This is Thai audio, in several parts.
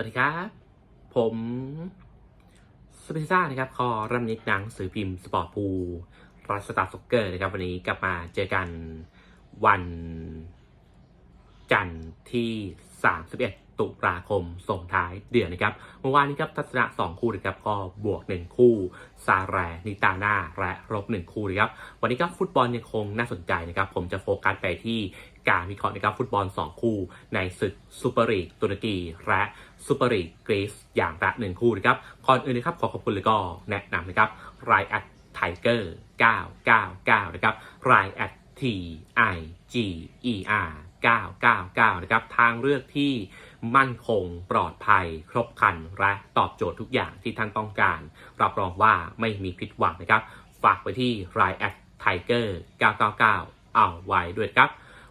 วัสดีครับ ผมสเปซ่านะครับ คอรัมนิกหนังสือพิมพ์สปอร์ตพูรัสตาร์ซ็อกเกอร์นะครับ วันนี้กลับมาเจอกันวันจันทร์ที่ 31 ตุลาคมส่งท้ายเดือนนะครับเมื่อวานนี้ครับทัศนะ 2 คู่นะครับก็บวก 1 คู่ ซาแรนิตาน่าและลบ1 คู่นะครับวันนี้ครับฟุตบอลยังคงน่าสนใจนะครับผมจะโฟกัสไปที่การวิเคราะห์นะครับฟุตบอล 2 คู่ ในศึกซูเปอร์ลีกตุรกีและซูเปอร์ลีกกรีซอย่างละหนึ่งคู่นะครับก่อนอื่นนะครับขอขอบคุณเลยก็แนะนำนะครับรายแอดไทเกอร์999 นะครับรายแอด T I G E R 999 นะครับ ทางเลือกที่มั่นคงปลอดภัย ครบครัน และตอบโจทย์ทุกอย่างที่ท่านต้องการ รับรองว่าไม่มีผิดหวังนะครับ ฝากไปที่รายแอดไทเกอร์999 เอาไว้ด้วยครับ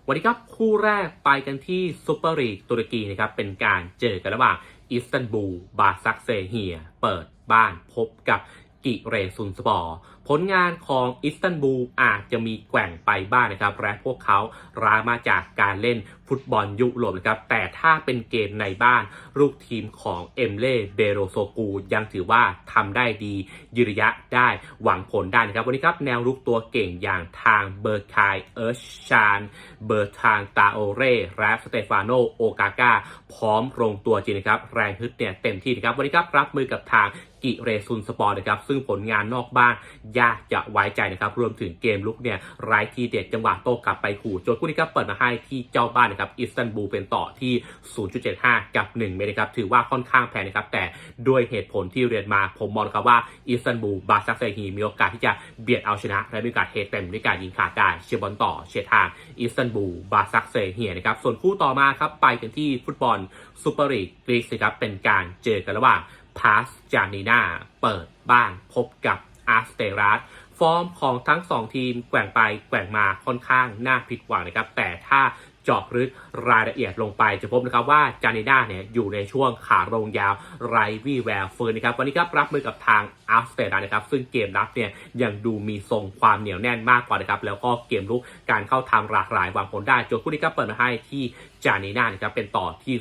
วันนี้ครับคู่แรกไปกันที่ซูเปอร์ลีกตุรกีนะครับ เป็นการเจอกันระหว่างอิสตันบูลบาซักเซเฮีย เปิดบ้านพบกับ กิเรซุนสปอร์ผลงานของอิสตันบูลอาจจะมีแกว่งไปบ้างนะครับและพวกเขาร้ามาจากการเล่น ฟุตบอลยุโรปนะครับ แต่ถ้าเป็นเกมในบ้านลูกทีมของเอมเล่เบโรโซกูยังถือว่าทำได้ดียืระยะได้หวังผลได้นะครับ วันนี้ครับ แนวรุกตัวเก่งอย่างทางเบอร์คายเอิร์ชชานเบอร์ทางตาโอเร่และสเตฟานโนโอกาก้าพร้อมลงตัวจริงนะครับ แรงฮึดเนี่ยเต็มที่นะครับ วันนี้ครับรับมือกับทางกิเรซุนสปอร์นะครับ ซึ่งผลงานนอกบ้านยากจะไว้ใจนะครับ รวมถึงเกมลุกเนี่ยไร้ทีเด็ดจังหวะโต้กลับไปขู่โจทย์คู่นี้ครับเปิดมาให้ที่เจ้าบ้านนะครับอิสตันบูลเป็นต่อที่ 0.75 กับ 1 เมตรนะครับถือว่าค่อนข้างแพงนะครับ แต่ด้วยเหตุผลที่เรียนมาผมมองครับว่าอิสตันบูลบาซักเซฮีมีโอกาสที่จะเบียดเอาชนะ และมีโอกาสเฮเต็มด้วยการยิงขาดได้เชียร์บอลต่อเชียร์ทางอิสตันบูลบาซักเซฮีนะครับส่วนคู่ต่อมาครับไปกันที่ฟุตบอลซูเปอร์ลีกกรีซนะครับเป็นการเจอกันระหว่างพาสจานินาเปิดบ้านพบกับอาร์สเตรัสฟอร์มของทั้ง 2 ทีมแกว่งไปแกว่งมาค่อนข้างน่าผิดหวังนะครับ แต่ถ้า จาะลึกรายละเอียดลงไป จะพบนะครับว่าจานินาเนี่ยอยู่ในช่วงขาลงยาวไรวี่แวร์ฟืนนะครับวันนี้ครับรับมือกับทางอาร์สเตรัสนะครับซึ่งเกมรับเนี่ยยังดูมีทรงความเหนียวแน่นมากกว่านะครับแล้วก็เกมลุกการเข้าทำหลากหลายวางผลได้โจทย์คู่นี้ก็เปิดมาให้ที่จานีนานะครับเป็นต่อที่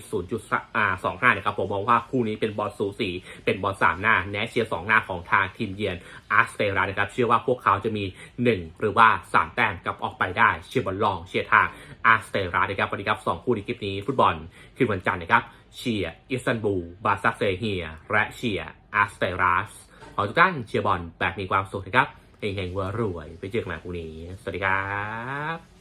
0.25นะครับผมมองว่าคู่นี้เป็นบอลสูสี เป็นบอลสามหน้าแนชเชียร์สองหน้าของทางทีมเยือนอาร์สเตรานะครับเชื่อว่าพวกเขาจะมี 1 หรือว่า 3 แต้มกับออกไปได้ เชียร์บอลลองเชียร์ทางอาร์สเตรานะครับวันนี้ครับสองคู่ในคลิปนี้ฟุตบอลคืนวันจันทร์นะครับเชียร์อิสตันบูลบาซักเซเฮียและเชียร์อาร์สเตรัสขอทุกท่านเชียร์บอลแบบมีความสุขนะครับเฮงๆเวอร์รวย ไปเจอกันใหม่พรุ่งนี้ สวัสดีครับ